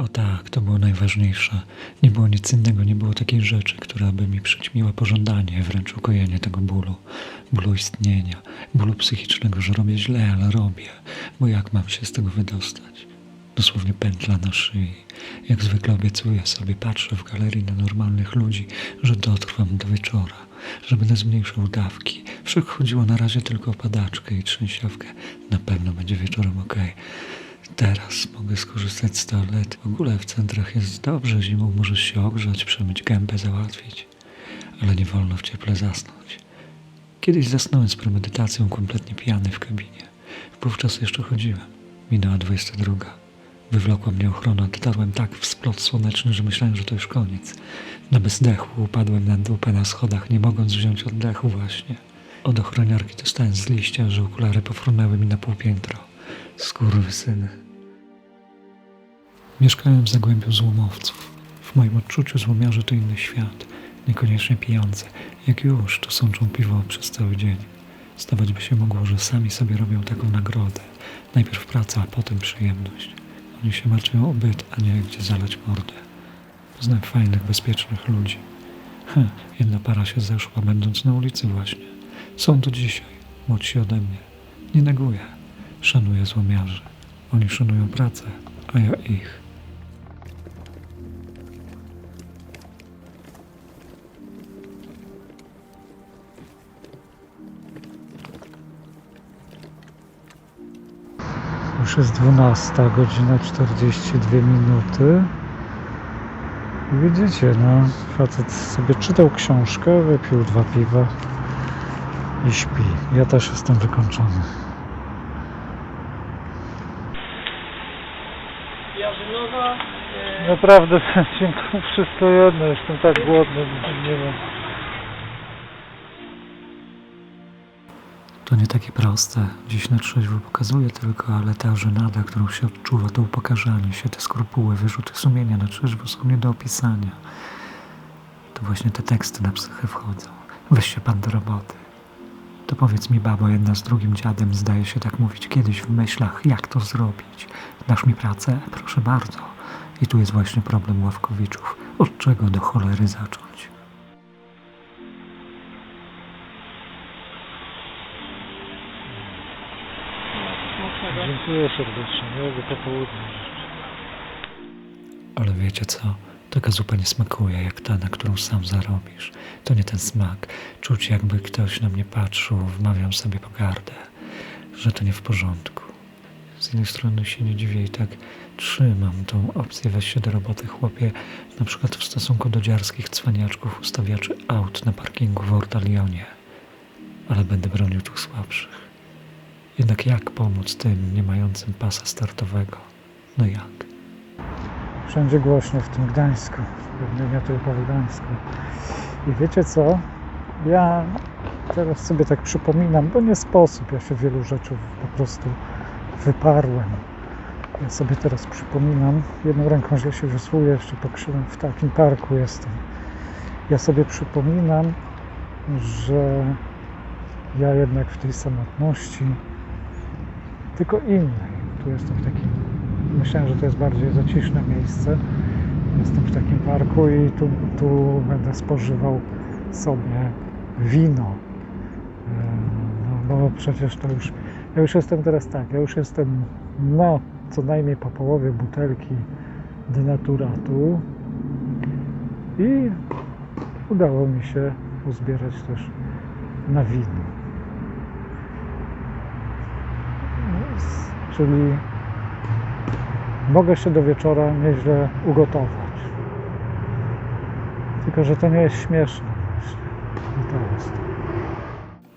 O tak, to było najważniejsze. Nie było nic innego, nie było takiej rzeczy, która by mi przyćmiła pożądanie, wręcz ukojenie tego bólu. Bólu istnienia, bólu psychicznego, że robię źle, ale robię. Bo jak mam się z tego wydostać? Dosłownie pętla na szyi. Jak zwykle obiecuję sobie, patrzę w galerii na normalnych ludzi, że dotrwam do wieczora, że będę zmniejszał dawki. Wszak chodziło na razie tylko o padaczkę i trzęsiawkę. Na pewno będzie wieczorem okej. Teraz mogę skorzystać z toalety. W ogóle w centrach jest dobrze, zimą możesz się ogrzać, przemyć gębę, załatwić. Ale nie wolno w cieple zasnąć. Kiedyś zasnąłem z premedytacją kompletnie pijany w kabinie. Wówczas jeszcze chodziłem. Minęła 22. Wywlokła mnie ochrona, dotarłem tak w splot słoneczny, że myślałem, że to już koniec. Na bezdechu upadłem na dupę na schodach, nie mogąc wziąć oddechu właśnie. Od ochroniarki dostałem z liścia, że okulary pofrunęły mi na pół piętro. Skurwysyny. Mieszkałem w Zagłębiu Złomowców. W moim odczuciu złomiarze to inny świat, niekoniecznie pijące. Jak już, to sączą piwo przez cały dzień. Zdawać by się mogło, że sami sobie robią taką nagrodę. Najpierw praca, a potem przyjemność. Oni się martwią o byt, a nie gdzie zalać mordę. Poznałem fajnych, bezpiecznych ludzi. Hm, jedna para się zeszła, będąc na ulicy właśnie. Są tu dzisiaj, młodsi ode mnie. Nie neguję. Szanuję złomiarzy. Oni szanują pracę, a ja ich. Już jest 12, godzina 42 minuty. Widzicie, no, facet sobie czytał książkę, wypił dwa piwa i śpi. Ja też jestem wykończony. Naprawdę, wszystko jedno, jestem tak głodny, nie wiem. To nie takie proste. Dziś na trzeźwo pokazuje tylko, ale ta żenada, którą się odczuwa, to upokarzanie się, te skrupuły, wyrzuty sumienia na trzeźwo są nie do opisania. To właśnie te teksty na psychę wchodzą. Weź się pan do roboty. To powiedz mi, babo, jedna z drugim dziadem zdaje się tak mówić kiedyś w myślach, jak to zrobić. Dasz mi pracę? Proszę bardzo. I tu jest właśnie problem Ławkowiczów. Od czego do cholery zacząć? Dziękuję serdecznie, miłego popołudnia. Ale wiecie co? Taka zupa nie smakuje jak ta, na którą sam zarobisz. To nie ten smak. Czuć jakby ktoś na mnie patrzył, wmawiam sobie pogardę, że to nie w porządku. Z jednej strony się nie dziwię i tak trzymam tą opcję weź się do roboty chłopie, na przykład w stosunku do dziarskich cwaniaczków ustawiaczy aut na parkingu w Ortalionie. Ale będę bronił tych słabszych. Jednak jak pomóc tym nie mającym pasa startowego? No jak? Wszędzie głośno w tym Gdańsku, pewnie nie tylko w Gdańsku. I wiecie co? Ja teraz sobie tak przypominam, bo nie sposób, ja się wielu rzeczy po prostu wyparłem. Ja sobie teraz przypominam, jedną ręką źle się wysłuję, jeszcze pokrzywam, w takim parku jestem. Ja sobie przypominam, że ja jednak w tej samotności, tylko innej, tu jestem w takim Myślałem, że to jest bardziej zaciszne miejsce. Jestem w takim parku i tu, tu będę spożywał sobie wino. E, No bo przecież to już. Ja już jestem teraz tak, ja już jestem no co najmniej po połowie butelki denaturatu i udało mi się uzbierać też na wino. No, Czyli mogę się do wieczora nieźle ugotować. Tylko, że to nie jest śmieszne. I to jest.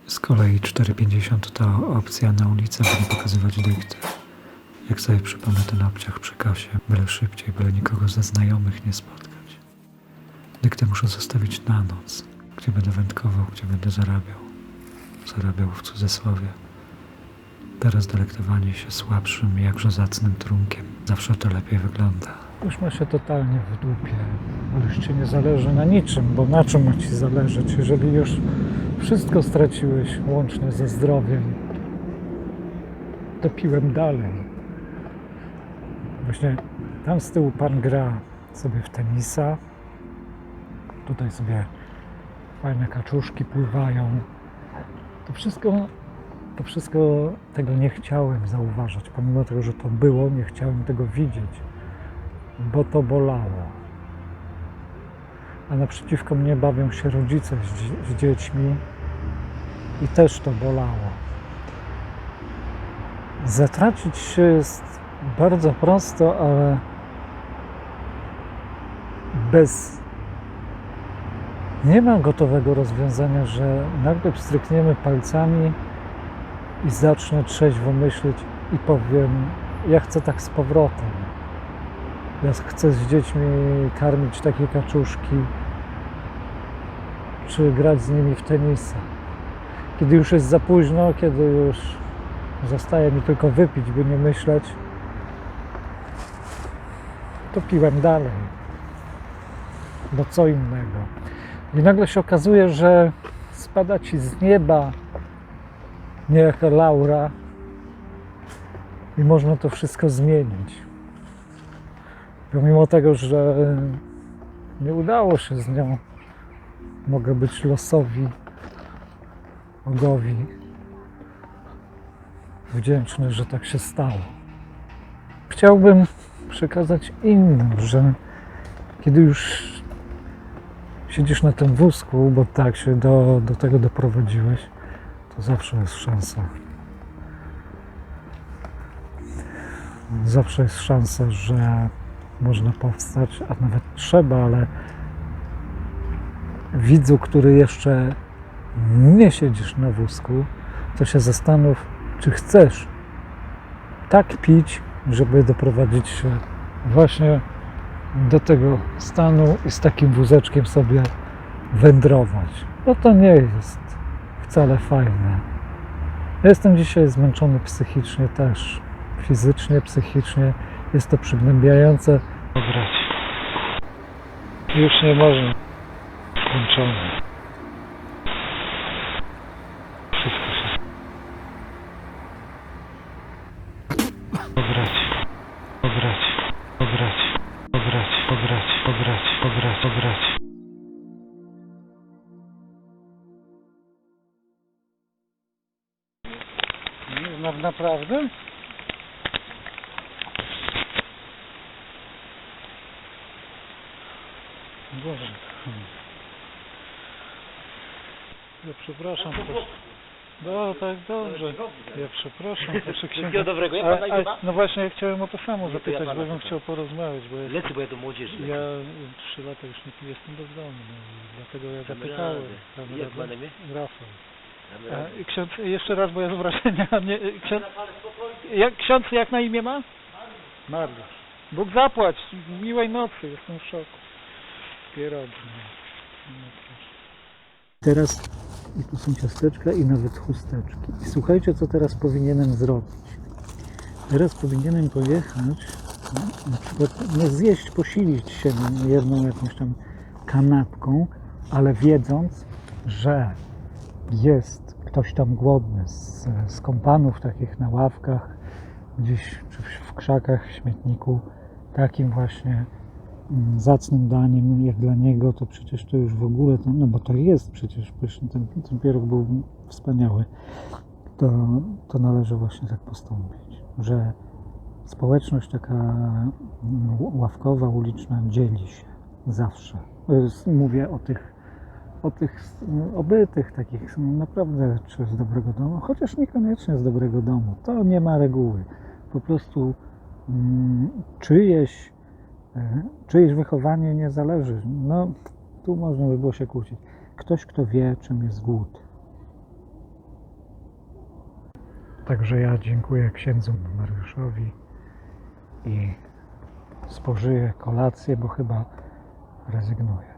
Z kolei 4,50 to opcja na ulicę, by pokazywać dykty. Jak sobie przypomnę ten obciach przy kasie, byle szybciej, byle nikogo ze znajomych nie spotkać. Dyktę muszę zostawić na noc, gdzie będę wędkował, gdzie będę zarabiał. Zarabiał w cudzysłowie. Teraz delektowanie się słabszym, jakże zacnym trunkiem zawsze to lepiej wygląda. Już ma się totalnie w dupie. Już ci nie zależy na niczym, bo na czym ma ci zależeć, jeżeli już wszystko straciłeś, łącznie ze zdrowiem, to piłem dalej. Właśnie Tam z tyłu pan gra sobie w tenisa. Tutaj sobie fajne kaczuszki pływają. To wszystko, to wszystko tego nie chciałem zauważać. Pomimo tego, że to było, nie chciałem tego widzieć, bo to bolało. A naprzeciwko mnie bawią się rodzice z, z dziećmi i też to bolało. Zatracić się jest bardzo prosto, ale bez. Nie ma gotowego rozwiązania, że nagle pstrykniemy palcami i zacznę trzeźwo myśleć i powiem, ja chcę tak z powrotem. Ja chcę z dziećmi karmić takie kaczuszki, czy grać z nimi w tenisa. Kiedy już jest za późno, kiedy już zostaje mi tylko wypić, by nie myśleć, to piłem dalej. Bo co innego. I nagle się okazuje, że spada ci z nieba niejaka Laura i można to wszystko zmienić. Pomimo tego, że nie udało się z nią, mogę być losowi, Bogowi wdzięczny, że tak się stało. Chciałbym przekazać innym, że kiedy już siedzisz na tym wózku, bo tak się do, do tego doprowadziłeś, to zawsze jest szansa. Zawsze jest szansa, że można powstać, a nawet trzeba, ale widzu, który jeszcze nie siedzisz na wózku, to się zastanów, czy chcesz tak pić, żeby doprowadzić się właśnie do tego stanu i z takim wózeczkiem sobie wędrować. No to nie jest wcale fajne. Ja jestem dzisiaj zmęczony psychicznie też. Fizycznie, psychicznie. Jest to przygnębiające. Grać. Już nie można. Skończony. Wszystko się. Pograć. Pograć. Pograć. Pograć. Pograć. Pograć. Nie znam naprawdę? Ja przepraszam. To... No tak dobrze. Ja przepraszam. Proszę Wszystkiego księdza. dobrego. Jak A, pan na imię a, ma? no właśnie ja chciałem o to samo No to ja zapytać, pana bo bym chciał porozmawiać, bo Lecę, bo ja do młodzieży. ja trzy lata już nie piję, jestem bezdomny, i dlatego ja Damy zapytałem. radę. Damy Jak radę? ma na imię? Rafał. Damy radę. ksiądz, jeszcze raz, bo ja z wrażenia, nie, ksiądz, jak, ksiądz jak na imię ma? Mariusz. Bóg zapłać, miłej nocy, jestem w szoku. Pierogi. Teraz i tu są ciasteczka i nawet chusteczki. I słuchajcie, co teraz powinienem zrobić. Teraz powinienem pojechać, no, na przykład nie zjeść, posilić się jedną jakąś tam kanapką, ale wiedząc, że jest ktoś tam głodny z, z kompanów takich na ławkach, gdzieś czy w, krzakach, w śmietniku, takim właśnie zacnym daniem jak dla niego, to przecież to już w ogóle, no bo to jest przecież pyszny, ten, ten był wspaniały, to, to należy właśnie tak postąpić, że społeczność taka mm, ławkowa, uliczna dzieli się zawsze. Jest- Mówię o tych o tych obytych takich naprawdę czy z dobrego domu, chociaż niekoniecznie z dobrego domu. To nie ma reguły. Po prostu mm, czyjeś, czyjeś wychowanie nie zależy. No, tu można by było się kłócić. Ktoś, kto wie, czym jest głód. Także ja dziękuję księdzu Mariuszowi i spożyję kolację, bo chyba rezygnuję.